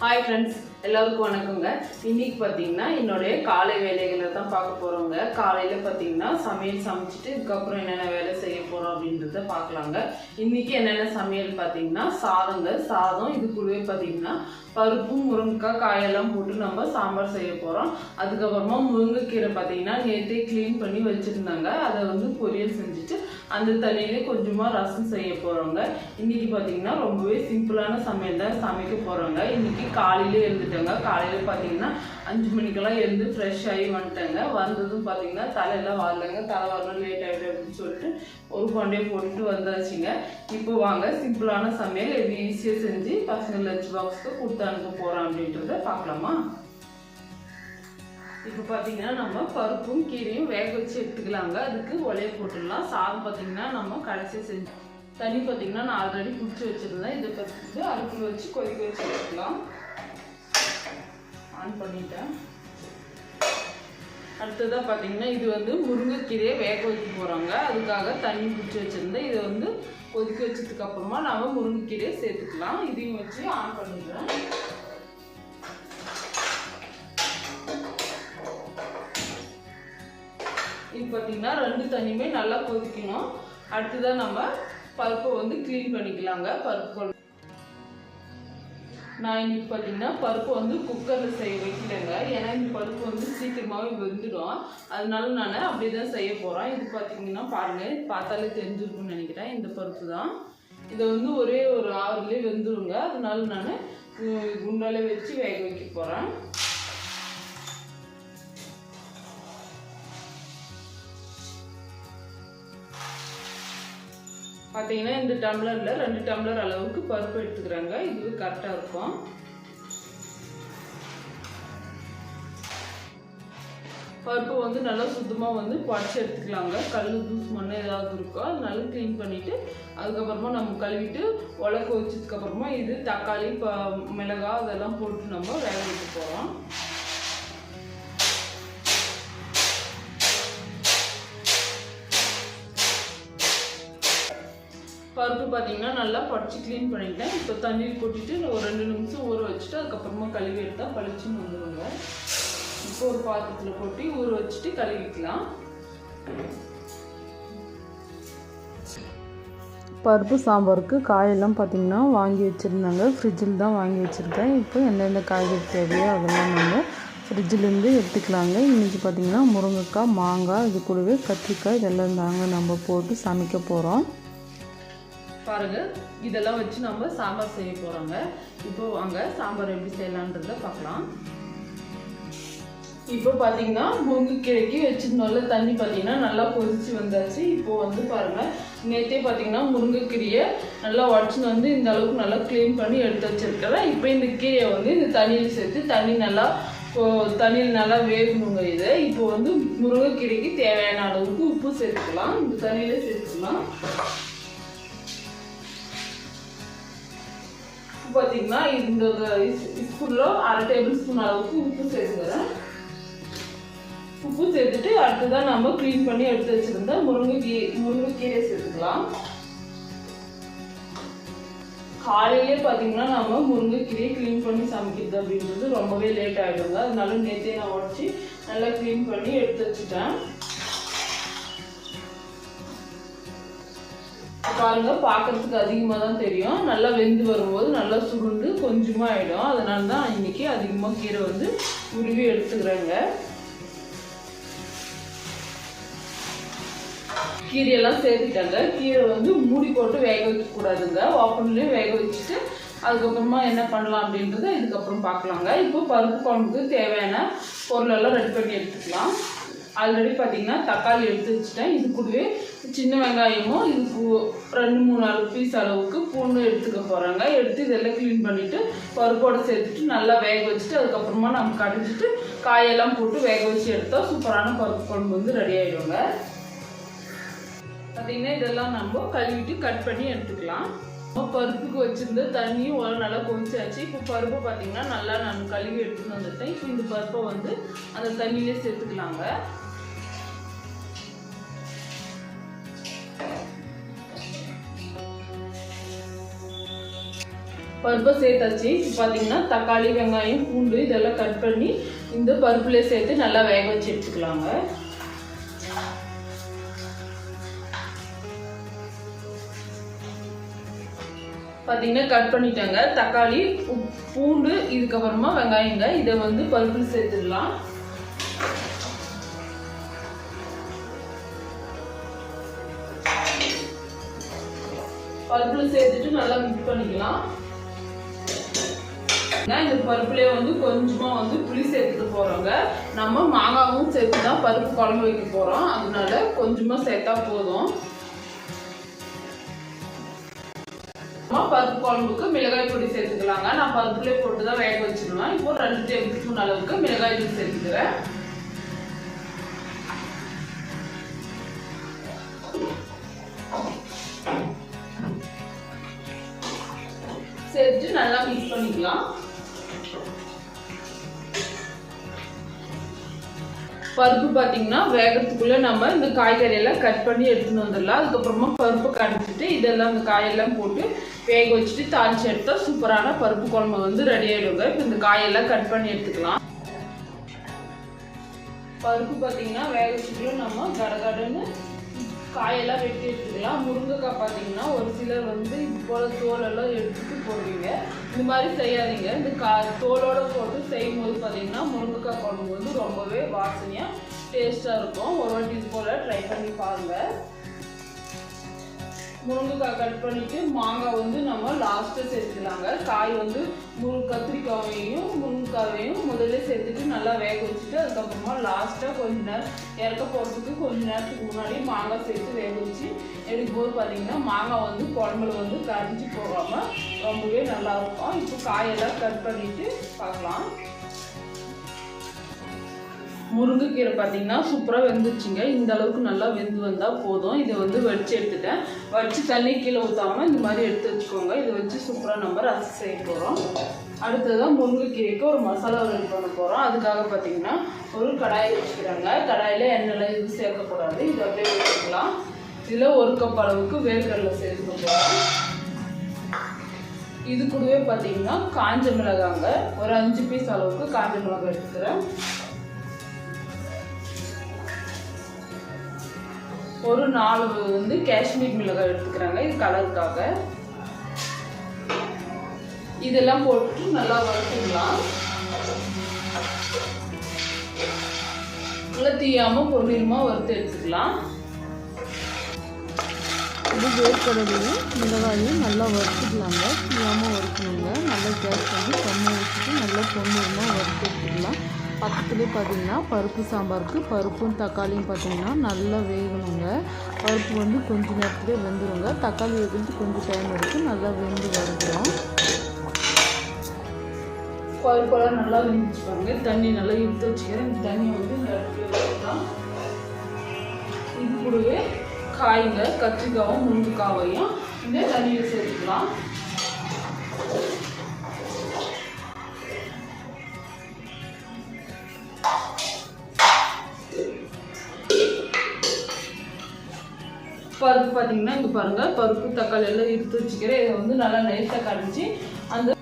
Hi friends. எல்லாருக்கும் வணக்கங்க. இன்னைக்கு பார்த்தீங்கன்னா என்னுடைய காலை வேலைகளை தான் பார்க்க போகிறோங்க காலையில் பார்த்தீங்கன்னா சமையல் சமைச்சிட்டு இதுக்கப்புறம் என்னென்ன வேலை செய்ய போகிறோம் அப்படின்றத பார்க்கலாங்க. இன்னைக்கு என்னென்ன சமையல் பார்த்தீங்கன்னா சாதங்க சாதம் இது கூடவே பார்த்தீங்கன்னா பருப்பு முருங்கைக்காய் காயெல்லாம் போட்டு நம்ம சாம்பார் செய்ய போகிறோம் அதுக்கப்புறமா முருங்கைக்கீரை பார்த்தீங்கன்னா நேற்றே க்ளீன் பண்ணி வச்சுருந்தாங்க. அதை வந்து பொரியல் செஞ்சுட்டு அந்த தண்ணியிலே கொஞ்சமாக ரசம் செய்ய போகிறோங்க இன்னைக்கு பார்த்தீங்கன்னா ரொம்பவே சிம்பிளான சமையல் தான் சமைக்க போகிறோங்க இன்னைக்கு காலையிலே வந்துட்டேங்க காலையில் பார்த்தீங்கன்னா அஞ்சு மணிக்கெல்லாம் எழுந்து ஃப்ரெஷ் ஆகி வந்துட்டேங்க. வந்ததும் பார்த்தீங்கன்னா தலையெல்லாம் வரலங்க. தலை வரணும் லேட் ஆகிடும் அப்படின்னு சொல்லிட்டு ஒரு கொண்டே போட்டுட்டு வந்தாச்சுங்க. இப்போ வாங்க சிம்பிளான சமையல். இது ஈஸியாக செஞ்சு பசங்க லஞ்ச் பாக்ஸ்க்கு கொடுத்து அனுப்ப போகிறோம் அப்படின்றத பார்க்கலாமா? இப்போ பார்த்தீங்கன்னா நம்ம பருப்பும் கீரையும் வேக வச்சு எடுத்துக்கலாங்க. அதுக்கு ஒலையை போட்டுடலாம். சாதம் பார்த்தீங்கன்னா நம்ம கடைசியாக செஞ்சு தண்ணி பார்த்தீங்கன்னா நான் ஆல்ரெடி பிடிச்சி வச்சுருந்தேன். இதை பற்றி அடுப்பில் வச்சு கொதிக்க வச்சு எடுத்துக்கலாம். ஆன் பண்ணிட்டேன். அடுத்ததாக பார்த்தீங்கன்னா இது வந்து முருங்கைக்கீரையை வேக வைக்க போகிறாங்க அதுக்காக தண்ணி பிடிச்சி வச்சுருந்தேன். இதை வந்து கொதிக்க வச்சதுக்கப்புறமா நாம் நம்ம முருங்கைக்கீரையை சேர்த்துக்கலாம். இதையும் வச்சு ஆன் பண்ணிடுறேன். இது பார்த்தீங்கன்னா ரெண்டு தண்ணியுமே நல்லா கொதிக்கணும். அடுத்ததாக நம்ம பருப்பை வந்து க்ளீன் பண்ணிக்கலாங்க. பருப்பு நான் இன்னைக்கு பார்த்தீங்கன்னா பருப்பு வந்து குக்கரில் செய்ய வைக்கிறேங்க ஏன்னா இந்த பருப்பு வந்து சீக்கிரமாகவே வெந்துடும். அதனால நான் அப்படியே தான் செய்ய போகிறேன் இது பார்த்தீங்கன்னா பாருங்கள் பார்த்தாலே தெரிஞ்சிருக்கும்னு நினைக்கிறேன். இந்த பருப்பு தான் இதை வந்து ஒரே ஒரு ஆறுலேயே வெந்துருங்க. அதனால நான் குண்டாலே வச்சு வேக வைக்க போகிறேன் பார்த்தீங்கன்னா இந்த டம்ளரில் ரெண்டு டம்ளர் அளவுக்கு பருப்பு எடுத்துக்கிறாங்க. இது கரெக்டாக இருக்கும். பருப்பு வந்து நல்லா சுத்தமாக வந்து புடச்சி எடுத்துக்கலாங்க. கல் தூசு மண் ஏதாவது இருக்கோ அது நல்லா க்ளீன் பண்ணிவிட்டு அதுக்கப்புறமா நம்ம கழுவிட்டு உலக்க வச்சதுக்கப்புறமா இது தக்காளி ப மிளகாய் அதெல்லாம் போட்டு நம்ம வேக வைக்க போகிறோம் பருப்பு பார்த்தீங்கன்னா நல்லா படித்து க்ளீன் பண்ணிட்டேன் இப்போ தண்ணீர் கொட்டிட்டு ஒரு ரெண்டு நிமிஷம் ஊற வச்சுட்டு அதுக்கப்புறமா கழுவி எடுத்தால் பளிச்சுன்னு வந்துடுங்க இப்போ ஒரு பாத்திரத்தில் கொட்டி ஊற வச்சுட்டு கழுவிக்கலாம். பருப்பு சாம்பாருக்கு காயெல்லாம் பார்த்திங்கன்னா வாங்கி வச்சுருந்தாங்க. ஃப்ரிட்ஜில் தான் வாங்கி வச்சுருக்கேன். இப்போ எந்தெந்த காய்கறி தேவையோ அதெல்லாம் நம்ம ஃப்ரிட்ஜிலேருந்து எடுத்துக்கலாங்க. இன்றைக்கி பார்த்திங்கன்னா முருங்கைக்காய் மாங்காய் இது கூடவே கத்திரிக்காய் இதெல்லாம் தாங்க நம்ம போட்டு சமைக்க போகிறோம் பாருங்கள் இதெல்லாம் வச்சு நம்ம சாம்பார் செய்ய போகிறோங்க இப்போது வாங்க சாம்பார் எப்படி செய்யலான்றத பார்க்கலாம். இப்போ பார்த்தீங்கன்னா முருங்கைக்கீரைக்கு வச்சிருந்தோம்ல தண்ணி பார்த்தீங்கன்னா நல்லா கொதிச்சு வந்தாச்சு. இப்போ வந்து பாருங்கள் நேற்றே பார்த்தீங்கன்னா முருங்கைக்கீரையை நல்லா உடச்சின்னு வந்து இந்த அளவுக்கு நல்லா க்ளீன் பண்ணி எடுத்து வச்சிருக்கிறேன். இப்போ இந்த கீரையை வந்து இந்த தண்ணியில் சேர்த்து தண்ணி நல்லா தண்ணியில் நல்லா வேகணுங்க இதை. இப்போ வந்து முருங்கைக்கீரைக்கு தேவையான அளவுக்கு உப்பு சேர்த்துக்கலாம். இந்த தண்ணியில் சேர்த்துக்கலாம். உப்பு பார்த்தீங்கன்னா இந்த ஸ்பூனில் அரை டேபிள் ஸ்பூன் அளவுக்கு உப்பு சேர்த்துக்கிறேன். உப்பு சேர்த்துட்டு அடுத்ததான் நம்ம க்ளீன் பண்ணி எடுத்து வச்சுருந்த முருங்கைக்கீ முருங்கைக்கீரை சேர்த்துக்கலாம். காலையிலே பார்த்தீங்கன்னா நம்ம முருங்கைக்கீரையை க்ளீன் பண்ணி சமைக்கிறது அப்படின்றது ரொம்பவே லேட் ஆகிடுங்க அதனால நேற்றே நான் உடச்சி நல்லா க்ளீன் பண்ணி எடுத்து வச்சுட்டேன். பாருங்க பார்க்கறதுக்கு அதிகமாக தான் தெரியும். நல்லா வெந்து வரும்போது நல்லா சுருண்டு கொஞ்சமாக ஆயிடும். அதனால தான் இன்றைக்கி அதிகமாக கீரை வந்து உருவி எடுத்துக்கிறேங்க. கீரையெல்லாம் சேர்த்துட்டாங்க. கீரை வந்து மூடி போட்டு வேக வைக்கக்கூடாதுங்க. ஓப்பன்லேயும் வேக வச்சுட்டு அதுக்கப்புறமா என்ன பண்ணலாம் அப்படின்றத இதுக்கப்புறம் பார்க்கலாங்க. இப்போ பருப்பு குழம்புக்கு தேவையான பொருளெல்லாம் ரெடி பண்ணி எடுத்துக்கலாம். ஆல்ரெடி பார்த்தீங்கன்னா தக்காளி எடுத்து வச்சுட்டேன். இது கூடவே சின்ன வெங்காயமும் இதுக்கு ரெண்டு மூணு நாலு பீஸ் அளவுக்கு பூண்டு எடுத்துக்க போகிறாங்க எடுத்து இதெல்லாம் க்ளீன் பண்ணிவிட்டு பருப்போடு சேர்த்துட்டு நல்லா வேக வச்சுட்டு அதுக்கப்புறமா நம்ம கடைஞ்சிட்டு காயெல்லாம் போட்டு வேக வச்சு எடுத்தால் சூப்பரான பருப்பு குழம்பு வந்து ரெடி ஆகிடுங்க பார்த்தீங்கன்னா இதெல்லாம் நம்ம கழுவிட்டு கட் பண்ணி எடுத்துக்கலாம். பருப்புக்கு வச்சுருந்து தண்ணியும் ஒரு நல்லா கொதிச்சாச்சு. இப்போ பருப்பை பார்த்தீங்கன்னா நல்லா நான் கழுவி எடுத்துன்னு வந்துட்டேன். இப்போ இந்த பருப்பை வந்து அந்த தண்ணியிலே சேர்த்துக்கலாங்க. பருப்பை சேர்த்தாச்சு. பார்த்தீங்கன்னா தக்காளி வெங்காயம் பூண்டு இதெல்லாம் கட் பண்ணி இந்த பருப்புலேயே சேர்த்து நல்லா வேக வச்சு எடுத்துக்கலாங்க. பார்த்தீங்கன்னா கட் பண்ணிட்டேங்க. தக்காளி பூண்டு இதுக்கப்புறமா வெங்காயங்க. இதை வந்து பருப்பில் சேர்த்துடலாம். பருப்பில் சேர்த்துட்டு நல்லா மிக்ஸ் பண்ணிக்கலாம். நான் இந்த பருப்புலேயே வந்து கொஞ்சமா வந்து புளி சேர்த்துட்டு போறோங்க. நம்ம மாங்காவும் சேர்த்து தான் பருப்பு குழம்பு வைக்க போறோம். அதனால கொஞ்சமா சேர்த்தா போதும். பருப்பு குழம்புக்கு மிளகாய் பொடி சேர்த்துக்கலாங்க. நான் பருப்புலேயே போட்டு தான் வேக வச்சிருவேன். இப்போ ரெண்டு டேபிள் ஸ்பூன் அளவுக்கு மிளகாய் தூள் சேர்த்துக்கிறேன். சேர்த்து நல்லா மிக்ஸ் பண்ணிக்கலாம். பருப்பு பார்த்தீங்கன்னா வேகிறதுக்குள்ளே நம்ம இந்த காய்கறி எல்லாம் கட் பண்ணி எடுத்துன்னு வந்துடலாம். அதுக்கப்புறமா பருப்பு கடைச்சிட்டு இதெல்லாம் இந்த காயெல்லாம் போட்டு வேக வச்சுட்டு தாளிச்சு எடுத்தால் சூப்பரான பருப்பு குழம்பு வந்து ரெடி ஆகிடுங்க இப்போ இந்த காயெல்லாம் கட் பண்ணி எடுத்துக்கலாம். பருப்பு பார்த்தீங்கன்னா வேகத்துக்குள்ள நம்ம கடகடன்னு காயெல்லாம் வெட்டி எடுத்துக்கலாம். முருங்கைக்காய் பார்த்தீங்கன்னா ஒரு சிலர் வந்து இது போல் தோலெல்லாம் எடுத்துட்டு போடுவீங்க. இந்த மாதிரி செய்யாதீங்க. இந்த கா தோலோடு போட்டு செய்யும் போது பார்த்தீங்கன்னா முருங்கைக்காய் குழம்பு வந்து ரொம்பவே வாசனையாக டேஸ்ட்டாக இருக்கும். ஒரு வாட்டி இது போல் ட்ரை பண்ணி பாருங்கள் முருங்கைக்காய் கட் பண்ணிவிட்டு மாங்காய் வந்து நம்ம லாஸ்ட்டாக சேர்த்துக்கலாங்க. காய் வந்து முரு கத்திரிக்காயையும் முருங்கைக்காயையும் முதல்ல சேர்த்துட்டு நல்லா வேக வச்சுட்டு அதுக்கப்புறமா லாஸ்ட்டாக கொஞ்ச நேரம் இறக்க போகிறதுக்கு கொஞ்ச நேரத்துக்கு முன்னாடி மாங்காய் சேர்த்து வேக வச்சு எடுக்கும்போது பார்த்தீங்கன்னா மாங்காய் வந்து குழம்புல வந்து கரைஞ்சி போகாமல் ரொம்பவே நல்லா இருக்கும் இப்போ காயெல்லாம் கட் பண்ணிட்டு பார்க்கலாம். முருங்கைக்கீரை பார்த்தீங்கன்னா சூப்பராக வெந்துருச்சுங்க. இந்த அளவுக்கு நல்லா வெந்து வந்தால் போதும். இதை வந்து வடித்து எடுத்துட்டேன். வடித்து தண்ணி கீழே ஊற்றாமல் இந்த மாதிரி எடுத்து வச்சுக்கோங்க. இதை வச்சு சூப்பராக நம்ம ரசம் செய்ய போகிறோம் அடுத்ததான் முருங்கைக்கீரைக்கு ஒரு மசாலா ரெடி பண்ண போகிறோம் அதுக்காக பார்த்தீங்கன்னா ஒரு கடாயை வச்சுக்கிறாங்க. கடாயில் எண்ணெய்லாம் இது சேர்க்கக்கூடாது. இதை அப்படியே வச்சுக்கலாம் இதில் ஒரு கப் அளவுக்கு வேர்க்கடலை சேர்த்துக்க போகிறோம் இது கூடவே பார்த்தீங்கன்னா காஞ்ச மிளகாங்க. ஒரு அஞ்சு பீஸ் அளவுக்கு காஞ்ச மிளகாய் எடுத்துக்கிறேன். ஒரு நாலு வந்து காஷ்மீர் மிளகாய் எடுத்துக்கிறாங்க. இது கலருக்காக. இதெல்லாம் போட்டு நல்லா வறுத்துக்கலாம் நல்லா தீயாமல் பொருளியமாக வறுத்து எடுத்துக்கலாம். அது வேர்க்கடலையும் மிளகாயும் நல்லா வறுத்துக்கலாங்க. தீயாமல் வறுக்கணுங்க. நல்லா கேஸ் வந்து கம்மி வச்சுட்டு நல்லா பொண்ணுமாக வறுத்து எடுத்துக்கலாம். பக்கத்துலேயே பார்த்திங்கன்னா பருப்பு சாம்பாருக்கு பருப்பும் தக்காளியும் பார்த்தீங்கன்னா நல்லா வேகணுங்க. பருப்பு வந்து கொஞ்சம் நேரத்துலேயே வெந்துருங்க. தக்காளி வைக்கிறது கொஞ்சம் டைம் எடுத்து நல்லா வெந்து வருகிறோம் பருப்பெல்லாம் நல்லா வெந்துச்சு தண்ணி நல்லா இழுத்து வச்சுக்கிறேன். இந்த தண்ணி வந்து இந்த இடத்துல இது கூடவே காய்ங்க கத்திரிக்காவும் முருங்கைக்காவையும். இந்த தண்ணியில் சேர்த்துக்கலாம் பருப்பு பார்த்தீங்கன்னா இங்கே பாருங்கள் பருப்பு தக்காளி எல்லாம் எடுத்து வச்சுக்கிறேன். இதை வந்து நல்லா நைஸாக கரைஞ்சி அந்த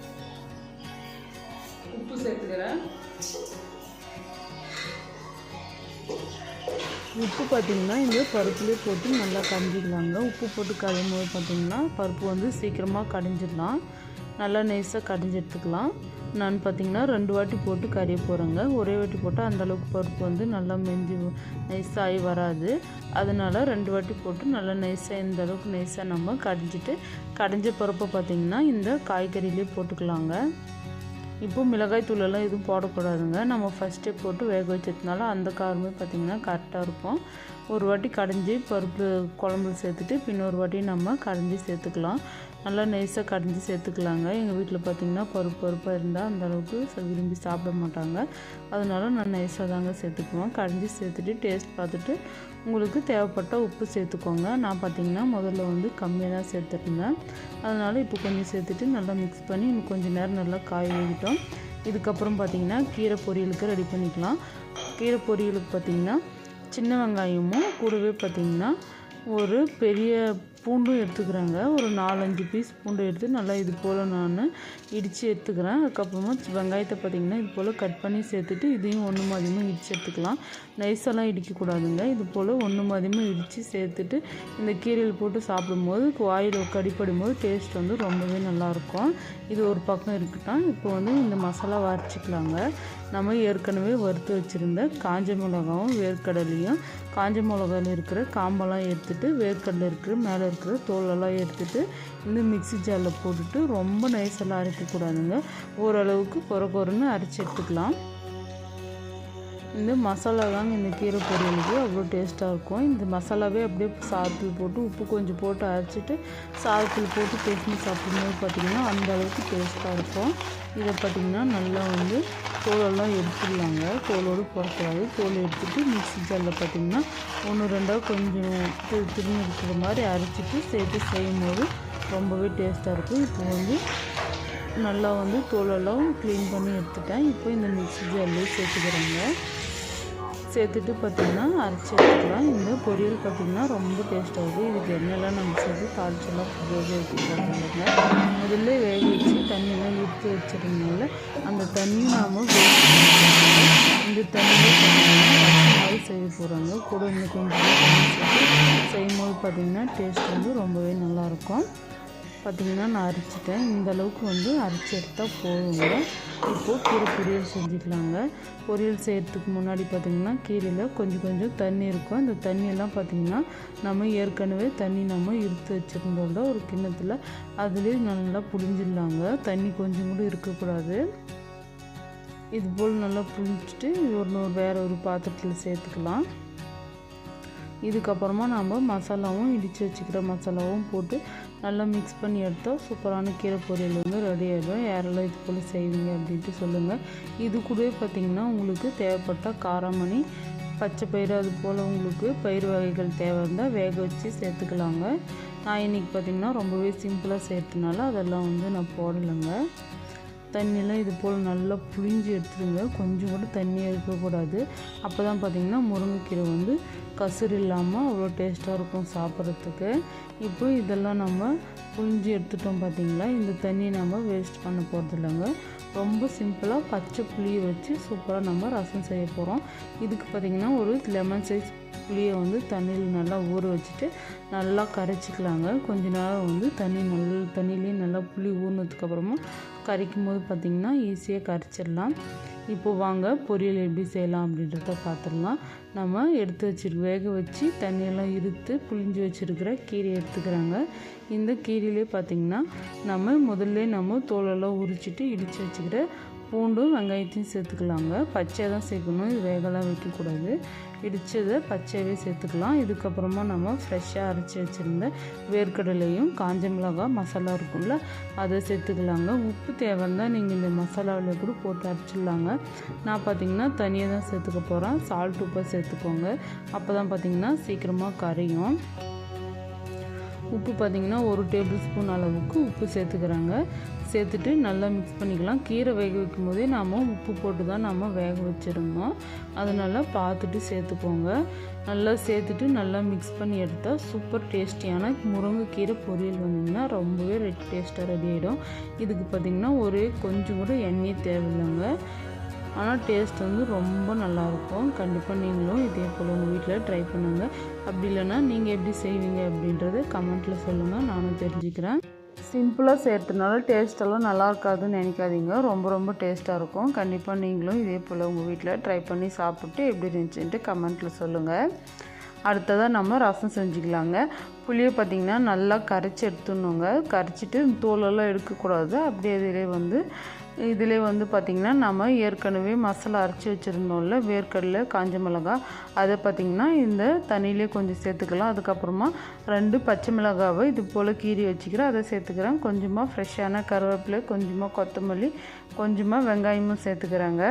உப்பு பார்த்திங்கன்னா இந்த பருப்புலேயே போட்டு நல்லா கடைஞ்சிக்கலாங்க உப்பு போட்டு கடையும் போது பார்த்திங்கன்னா பருப்பு வந்து சீக்கிரமாக கடைஞ்சிடலாம். நல்லா நைஸாக கடைஞ்சி எடுத்துக்கலாம் நான் பார்த்திங்கன்னா ரெண்டு வாட்டி போட்டு கறிய போகிறேங்க ஒரே வாட்டி போட்டால் அந்தளவுக்கு பருப்பு வந்து நல்லா மெஞ்சி நைஸாகி வராது. அதனால் ரெண்டு வாட்டி போட்டு நல்லா நைஸாக இந்த அளவுக்கு நைஸாக நம்ம கடைஞ்சிட்டு கடைஞ்ச பருப்பை பார்த்திங்கன்னா இந்த காய்கறியிலே போட்டுக்கலாங்க. இப்போ மிளகாய் தூளெல்லாம் எதுவும் போடக்கூடாதுங்க. நம்ம ஃபஸ்ட்டே போட்டு வேக வச்சதுனால அந்த காரமே பார்த்திங்கன்னா கரெக்டாக இருக்கும். ஒரு வாட்டி கடைஞ்சி பருப்பு குழம்புல சேர்த்துட்டு பின்னொரு வாட்டி நம்ம கடைஞ்சி சேர்த்துக்கலாம். நல்லா நைஸாக கடைஞ்சி சேர்த்துக்கலாங்க. எங்கள் வீட்டில் பார்த்திங்கன்னா பருப்பு பருப்பாக இருந்தால் அந்த அளவுக்கு விரும்பி சாப்பிட மாட்டாங்க. அதனால நான் நைஸாக தாங்க சேர்த்துக்குவேன். கடைஞ்சி சேர்த்துட்டு டேஸ்ட் பார்த்துட்டு உங்களுக்கு தேவைப்பட்ட உப்பு சேர்த்துக்கோங்க. நான் பார்த்திங்கன்னா முதல்ல வந்து கம்மியாக தான் சேர்த்துருந்தேன். அதனால் இப்போ கொஞ்சம் சேர்த்துட்டு நல்லா மிக்ஸ் பண்ணி இன்னும் கொஞ்சம் நேரம் நல்லா காய வைக்கிட்டோம் இதுக்கப்புறம் பார்த்திங்கன்னா கீரை பொரியலுக்கு ரெடி பண்ணிக்கலாம். கீரை பொரியலுக்கு பார்த்திங்கன்னா சின்ன வெங்காயமும் கூடவே பார்த்திங்கன்னா ஒரு பெரிய பூண்டும் எடுத்துக்கிறேங்க. ஒரு நாலஞ்சு பீஸ் பூண்டு எடுத்து நல்லா இது போல் நான் இடித்து எடுத்துக்கிறேன். அதுக்கப்புறமா வெங்காயத்தை பார்த்திங்கன்னா இது போல் கட் பண்ணி சேர்த்துட்டு இதையும் ஒன்று மாதிரியமாக இடித்து எடுத்துக்கலாம். நைஸெல்லாம் இடிக்கக்கூடாதுங்க. இது போல் ஒன்று மாதிரியமாக இடித்து சேர்த்துட்டு இந்த கீரையில் போட்டு சாப்பிடும்போது வாயில் கடிப்படும் போது டேஸ்ட் வந்து ரொம்பவே நல்லாயிருக்கும் இது ஒரு பக்கம் இருக்கட்டும். இப்போ வந்து இந்த மசாலா வரைச்சிக்கலாங்க நம்ம ஏற்கனவே வறுத்து வச்சுருந்த காஞ்ச மிளகாவும் வேர்க்கடலையும் காஞ்ச மிளகாயில் இருக்கிற காம்பெல்லாம் எடுத்துட்டு வேர்க்கடலை இருக்கிற மேலே இருக்கிற தோலெல்லாம் எடுத்துட்டு இந்த மிக்ஸி ஜாரில் போட்டுட்டு ரொம்ப நைஸெல்லாம் அரைக்கக்கூடாதுங்க. ஓரளவுக்கு குறை குறைன்னு அரைச்சி எடுத்துக்கலாம். இந்த மசாலா தாங்க இந்த கீரை பொரியலுக்கு அவ்வளோ டேஸ்ட்டாக இருக்கும். இந்த மசாலாவே அப்படியே சாதத்தில் போட்டு உப்பு கொஞ்சம் போட்டு அரைச்சிட்டு சாதத்தில் போட்டு பேசி சாப்பிடும்போது பார்த்திங்கன்னா அந்த அளவுக்கு டேஸ்ட்டாக இருக்கும். இதை பார்த்திங்கன்னா நல்லா வந்து தோலெல்லாம் எடுத்துடலாங்க. தோலோடு போடக்கூடாது தோல் எடுத்துகிட்டு மிக்ஸி ஜாரில் பார்த்திங்கன்னா ஒன்று ரெண்டாக கொஞ்சம் திரும்பி இருக்கிற மாதிரி அரைச்சிட்டு சேர்த்து செய்யும் போது ரொம்பவே டேஸ்ட்டாக இருக்கும். இப்போ வந்து நல்லா வந்து தோலெல்லாம் க்ளீன் பண்ணி எடுத்துட்டேன். இப்போ இந்த மிக்ஸி ஜார்லேயே சேர்த்துக்கிறேங்க. சேர்த்துட்டு பார்த்திங்கன்னா அரைச்சி எடுத்துக்கலாம். இந்த பொரியல் பார்த்திங்கன்னா ரொம்ப டேஸ்ட்டாக இருக்கும் இதுக்கு எண்ணெய்லாம் நம்ம சேர்த்து தாளிச்செல்லாம் வேக வைக்கிறாங்க முதல்ல வேக வச்சு தண்ணியெல்லாம் எடுத்து வச்சிருந்தனால அந்த தண்ணி நாம் இந்த தண்ணியை மாதிரி செய்ய போகிறாங்க கூட இன்னும் கொஞ்சம் செய்யும்போது பார்த்திங்கன்னா டேஸ்ட் வந்து ரொம்பவே நல்லாயிருக்கும் பார்த்திங்கன்னா நான் அரைச்சிட்டேன். இந்த அளவுக்கு வந்து அரைச்சி எடுத்தால் போதுங்க இப்போது கீரை பொரியல் செஞ்சுக்கலாங்க. பொரியல் செய்கிறதுக்கு முன்னாடி பார்த்திங்கன்னா கீரையில் கொஞ்சம் கொஞ்சம் தண்ணி இருக்கும். அந்த தண்ணியெல்லாம் பார்த்திங்கன்னா நம்ம ஏற்கனவே தண்ணி நம்ம இழுத்து வச்சுருந்தோம்ல ஒரு கிண்ணத்தில். அதுலேயே நல்லா புழிஞ்சிடலாங்க. தண்ணி கொஞ்சம் கூட இருக்கக்கூடாது. இது போல் நல்லா புழிஞ்சிட்டு ஒரு வேறு ஒரு பாத்திரத்தில் சேர்த்துக்கலாம். இதுக்கப்புறமா நம்ம மசாலாவும் இடித்து வச்சுக்கிற மசாலாவும் போட்டு நல்லா மிக்ஸ் பண்ணி எடுத்தால் சூப்பரான கீரை பொரியல் வந்து ரெடி ஆகிடும் யாரெல்லாம் இது போல் செய்வீங்க அப்படின்ட்டு சொல்லுங்கள் இது கூடவே பார்த்திங்கன்னா உங்களுக்கு தேவைப்பட்ட காராமணி பச்சை பயிறு அது போல் உங்களுக்கு பயிர் வகைகள் தேவை இருந்தால் வேக வச்சு சேர்த்துக்கலாங்க. நான் இன்றைக்கி பார்த்திங்கன்னா ரொம்பவே சிம்பிளாக சேர்த்தனால அதெல்லாம் வந்து நான் போடலைங்க. தண்ணியெலாம் இது போல் நல்லா புழிஞ்சு எடுத்துருங்க. கொஞ்சம் கூட தண்ணியாக இருக்கக்கூடாது. அப்போ தான் பார்த்திங்கன்னா முருங்கைக்கீரை வந்து கசுறு இல்லாமல் அவ்வளோ டேஸ்ட்டாக இருக்கும் சாப்பிட்றதுக்கு. இப்போ இதெல்லாம் நம்ம புழிஞ்சு எடுத்துட்டோம் பார்த்திங்களா? இந்த தண்ணியை நம்ம வேஸ்ட் பண்ண போகிறது இல்லைங்க ரொம்ப சிம்பிளாக பச்சை புளியை வச்சு சூப்பராக நம்ம ரசம் செய்ய போகிறோம் இதுக்கு பார்த்திங்கன்னா ஒரு லெமன் சைஸ் புளியை வந்து தண்ணியில் நல்லா ஊற வச்சுட்டு நல்லா கரைச்சிக்கலாங்க. கொஞ்ச நேரம் வந்து தண்ணி நல்ல தண்ணியிலேயே நல்லா புளி ஊறினதுக்கப்புறமா கரைக்கும் போது பார்த்திங்கன்னா ஈஸியாக கரைச்சிடலாம். இப்போ வாங்க பொரியல் எப்படி செய்யலாம் அப்படின்றத பார்த்துடலாம். நம்ம எடுத்து வச்சிருக்க வேக வச்சு தண்ணியெல்லாம் இருத்து புளிஞ்சு வச்சுருக்கிற கீரை எடுத்துக்கிறாங்க. இந்த கீரையிலே பார்த்திங்கன்னா நம்ம முதல்ல நம்ம தோலெல்லாம் உரிச்சிட்டு இடித்து வச்சுக்கிற பூண்டும் வெங்காயத்தையும் சேர்த்துக்கலாங்க. பச்சையாக தான் சேர்க்கணும் இது வேகலாம் வைக்கக்கூடாது. இடித்ததை பச்சையாகவே சேர்த்துக்கலாம். இதுக்கப்புறமா நம்ம ஃப்ரெஷ்ஷாக அரைச்சி வச்சுருந்த வேர்க்கடலையும் காஞ்ச மிளகாய் மசாலா இருக்கும்ல அதை சேர்த்துக்கலாங்க. உப்பு தேவைன்னா நீங்கள் இந்த மசாலாவில் கூட போட்டு அரைச்சிடலாங்க. நான் பார்த்திங்கன்னா தனியாக தான் சேர்த்துக்க போகிறேன் சால்ட் உப்பை சேர்த்துக்கோங்க. அப்போ தான் பார்த்திங்கன்னா சீக்கிரமாக கரையும். உப்பு பார்த்திங்கன்னா ஒரு டேபிள் ஸ்பூன் அளவுக்கு உப்பு சேர்த்துக்கிறாங்க. சேர்த்துட்டு நல்லா மிக்ஸ் பண்ணிக்கலாம். கீரை வேக வைக்கும் போதே நாம் உப்பு போட்டு தான் நம்ம வேக வச்சுருந்தோம் அதனால் பார்த்துட்டு சேர்த்துக்கோங்க. நல்லா சேர்த்துட்டு நல்லா மிக்ஸ் பண்ணி எடுத்தால் சூப்பர் டேஸ்டியான முருங்கைக்கீரை பொரியல் வந்தீங்கன்னா ரொம்பவே ரெட் டேஸ்ட்டாக ரெடி ஆகிடும் இதுக்கு பார்த்திங்கன்னா ஒரே கொஞ்சம் கூட எண்ணெய் தேவையில்லைங்க. ஆனால் டேஸ்ட் வந்து ரொம்ப நல்லாயிருக்கும் கண்டிப்பாக நீங்களும் இதே போல் உங்கள் வீட்டில் ட்ரை பண்ணுங்கள் அப்படி இல்லைன்னா நீங்கள் எப்படி செய்வீங்க அப்படின்றத கமெண்ட்டில் சொல்லுங்கள் நானும் தெரிஞ்சுக்கிறேன். சிம்பிளாக செய்கிறதுனால டேஸ்ட்டெல்லாம் நல்லா இருக்காதுன்னு நினைக்காதீங்க. ரொம்ப ரொம்ப டேஸ்ட்டாக இருக்கும். கண்டிப்பாக நீங்களும் இதே போல் உங்கள் வீட்டில் ட்ரை பண்ணி சாப்பிட்டு எப்படி இருந்துச்சுன்ட்டு கமெண்ட்டில் சொல்லுங்கள் அடுத்ததாக நம்ம ரசம் செஞ்சுக்கலாங்க. புளியை பார்த்திங்கன்னா நல்லா கரைச்சி எடுத்துடணுங்க. கரைச்சிட்டு தோலெல்லாம் எடுக்கக்கூடாது. அப்படியே இதிலே வந்து இதில் வந்து பார்த்திங்கன்னா நம்ம ஏற்கனவே மசாலா அரைச்சி வச்சுருந்தோம்ல வேர்க்கடலை காஞ்ச மிளகாய் அதை பார்த்திங்கன்னா இந்த தண்ணியிலே கொஞ்சம் சேர்த்துக்கலாம். அதுக்கப்புறமா ரெண்டு பச்சை மிளகாவை இது போல் கீறி வச்சுக்கிறேன். அதை சேர்த்துக்கிறேன். கொஞ்சமாக ஃப்ரெஷ்ஷான கருவேப்பிலை கொஞ்சமாக கொத்தமல்லி கொஞ்சமாக வெங்காயமும் சேர்த்துக்கிறாங்க.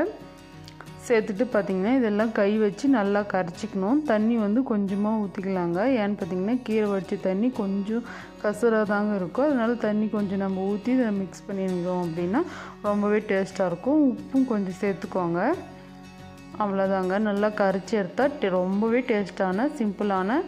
சேர்த்துட்டு பார்த்திங்கன்னா இதெல்லாம் கை வச்சு நல்லா கரைச்சிக்கணும். தண்ணி வந்து கொஞ்சமாக ஊற்றிக்கலாங்க ஏன்னு பார்த்திங்கன்னா கீரை வடித்த தண்ணி கொஞ்சம் கசுராக தாங்க இருக்கும். அதனால தண்ணி கொஞ்சம் நம்ம ஊற்றி இதை மிக்ஸ் பண்ணிடுறோம் அப்படின்னா ரொம்பவே டேஸ்ட்டாக இருக்கும். உப்பும் கொஞ்சம் சேர்த்துக்கோங்க. அவ்வளோதாங்க நல்லா கரைச்சி எடுத்தால் ரொம்பவே டேஸ்ட்டான சிம்பிளான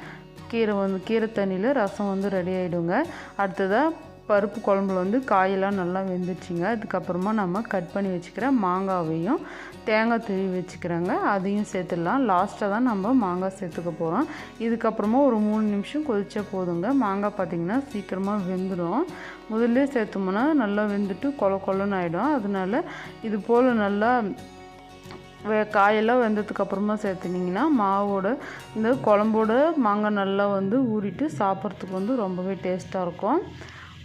கீரை வந்து கீரை தண்ணியில் ரசம் வந்து ரெடி ஆகிடுங்க அடுத்ததாக பருப்பு குழம்புல வந்து காயெல்லாம் நல்லா வெந்துச்சுங்க அதுக்கப்புறமா நம்ம கட் பண்ணி வச்சுக்கிற மாங்காவையும் தேங்காய் துருவி வச்சுக்கிறோங்க. அதையும் சேர்த்துடலாம். லாஸ்ட்டாக தான் நம்ம மாங்காய் சேர்த்துக்க போகிறோம் இதுக்கப்புறமா ஒரு மூணு நிமிஷம் கொதிச்சா போதுங்க. மாங்காய் பார்த்திங்கன்னா சீக்கிரமாக வெந்துடும். முதல்ல சேர்த்தோம்னா நல்லா வெந்துட்டு கொல கொலன்னு ஆகிடும் அதனால இது போல் நல்லா வே காயெல்லாம் வெந்ததுக்கு அப்புறமா சேர்த்துனிங்கன்னா மாவோட இந்த குழம்போட மாங்காய் நல்லா வந்து ஊறிட்டு சாப்பிட்றதுக்கு வந்து ரொம்பவே டேஸ்ட்டாக இருக்கும்.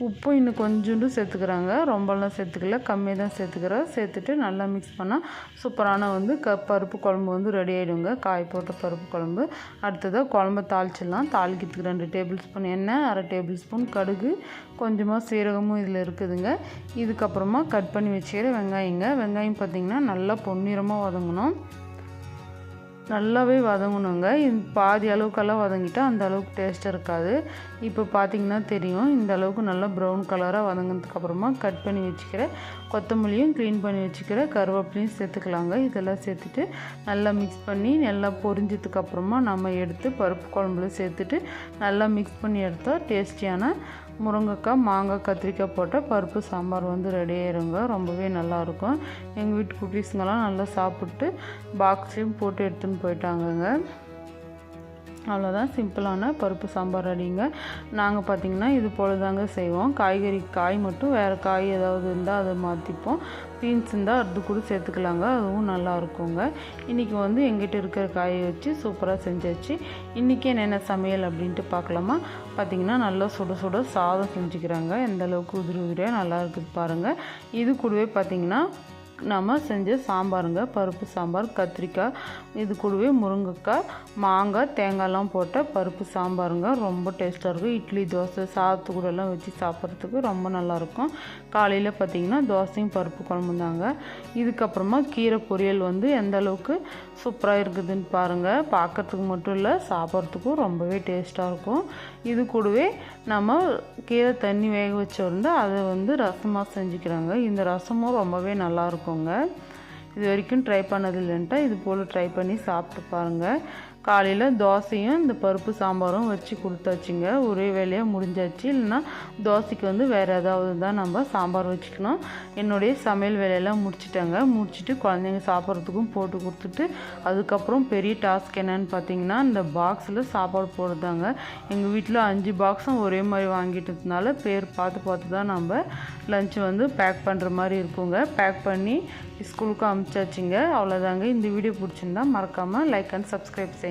உப்பு இன்னும் கொஞ்சோண்டு சேர்த்துக்கிறாங்க. ரொம்பலாம் சேர்த்துக்கல. கம்மியாக தான் சேர்த்துக்கிறேன் சேர்த்துட்டு நல்லா மிக்ஸ் பண்ணால் சூப்பரான வந்து க பருப்பு குழம்பு வந்து ரெடி ஆகிடுங்க காய் போட்ட பருப்பு குழம்பு. அடுத்ததாக குழம்ப தாளிச்சிடலாம். தாளிக்கிறதுக்கு ரெண்டு டேபிள் ஸ்பூன் எண்ணெய் அரை டேபிள் ஸ்பூன் கடுகு கொஞ்சமாக சீரகமும் இதில் இருக்குதுங்க. இதுக்கப்புறமா கட் பண்ணி வச்சுக்கிற வெங்காயங்க. வெங்காயம் பார்த்திங்கன்னா நல்லா பொன்னிறமாக வதங்கணும். நல்லாவே வதங்கணுங்க. பாதி அளவுக்கெல்லாம் வதங்கிட்டால் அந்த அளவுக்கு டேஸ்ட் இருக்காது. இப்போ பார்த்தீங்கன்னா தெரியும். இந்த அளவுக்கு நல்லா ப்ரௌன் கலராக வதங்கினதுக்கப்புறமா கட் பண்ணி வச்சுக்கிற கொத்தமல்லியும் க்ளீன் பண்ணி வச்சுக்கிற கருவேப்பிலையும் சேர்த்துக்கலாங்க. இதெல்லாம் சேர்த்துட்டு நல்லா மிக்ஸ் பண்ணி நல்லா பொரிஞ்சதுக்கப்புறமா நம்ம எடுத்து பருப்பு குழம்புல சேர்த்துட்டு நல்லா மிக்ஸ் பண்ணி எடுத்தால் டேஸ்டியான முருங்கைக்காய் மாங்காய் கத்திரிக்காய் போட்டால் பருப்பு சாம்பார் வந்து ரெடி ஆயிருங்க. ரொம்பவே நல்லாயிருக்கும். எங்கள் வீட்டு குட்டீஸுங்கெல்லாம் நல்லா சாப்பிட்டு பாக்ஸையும் போட்டு எடுத்துன்னு போயிட்டாங்கங்க. அவ்வளோதான் சிம்பிளான பருப்பு சாம்பார் ரெடிங்க நாங்கள் பார்த்திங்கன்னா இது போல் தாங்க செய்வோம். காய்கறி காய் மட்டும் வேறு காய் ஏதாவது இருந்தால் அதை மாற்றிப்போம் பீன்ஸ் இருந்தால் அது கூட சேர்த்துக்கலாங்க. அதுவும் நல்லா இருக்குங்க. இன்றைக்கி வந்து எங்கிட்ட இருக்கிற காயை வச்சு சூப்பராக செஞ்சாச்சு. இன்றைக்கி என்னென்ன சமையல் அப்படின்ட்டு பார்க்கலாமா? பார்த்திங்கன்னா நல்லா சுட சுட சாதம் செஞ்சுக்கிறாங்க. எந்தளவுக்கு உதிரி உதிரியாக நல்லா இருக்குது பாருங்கள் இது கூடவே பார்த்திங்கன்னா நம்ம செஞ்ச சாம்பாருங்க. பருப்பு சாம்பார் கத்திரிக்காய் இது கூடவே முருங்கைக்காய் மாங்காய் தேங்காய்லாம் போட்ட பருப்பு சாம்பாருங்க. ரொம்ப டேஸ்ட்டாக இருக்கும். இட்லி தோசை சாத்து கூடலாம் வச்சு சாப்பிட்றதுக்கு ரொம்ப நல்லாயிருக்கும் காலையில் பார்த்திங்கன்னா தோசையும் பருப்பு குழம்பு தாங்க. இதுக்கப்புறமா கீரை பொரியல் வந்து எந்த அளவுக்கு சூப்பராக இருக்குதுன்னு பாருங்கள் பார்க்கறதுக்கு மட்டும் இல்லை சாப்பிட்றதுக்கும் ரொம்பவே டேஸ்ட்டாக இருக்கும். இது கூடவே நம்ம கீரை தண்ணி வேக வச்சிருந்து அதை வந்து ரசமாக செஞ்சுக்கிறாங்க. இந்த ரசமும் ரொம்பவே நல்லா இருக்குங்க. இது வரைக்கும் ட்ரை பண்ணது இல்லைன்ட்டா இது போல் ட்ரை பண்ணி சாப்பிட்டு பாருங்கள் காலையில் தோசையும் இந்த பருப்பு சாம்பாரும் வச்சு கொடுத்தாச்சுங்க. ஒரே வேலையாக முடிஞ்சாச்சு. இல்லைன்னா தோசைக்கு வந்து வேறு ஏதாவது தான் நம்ம சாம்பார் வச்சுக்கணும். என்னுடைய சமையல் வேலையெல்லாம் முடிச்சிட்டாங்க. முடிச்சுட்டு குழந்தைங்க சாப்பிட்றதுக்கும் போட்டு கொடுத்துட்டு அதுக்கப்புறம் பெரிய டாஸ்க் என்னன்னு பார்த்தீங்கன்னா இந்த பாக்ஸில் சாப்பாடு போடுறதாங்க. எங்கள் வீட்டில் அஞ்சு பாக்ஸும் ஒரே மாதிரி வாங்கிட்டதுனால பேர் பார்த்து பார்த்து தான் நம்ம லஞ்ச் வந்து பேக் பண்ணுற மாதிரி இருக்குங்க. பேக் பண்ணி ஸ்கூலுக்கு அனுப்பிச்சாச்சுங்க அவ்வளோதாங்க இந்த வீடியோ பிடிச்சிருந்தா மறக்காமல் லைக் அண்ட் சப்ஸ்கிரைப் செய்யுங்க.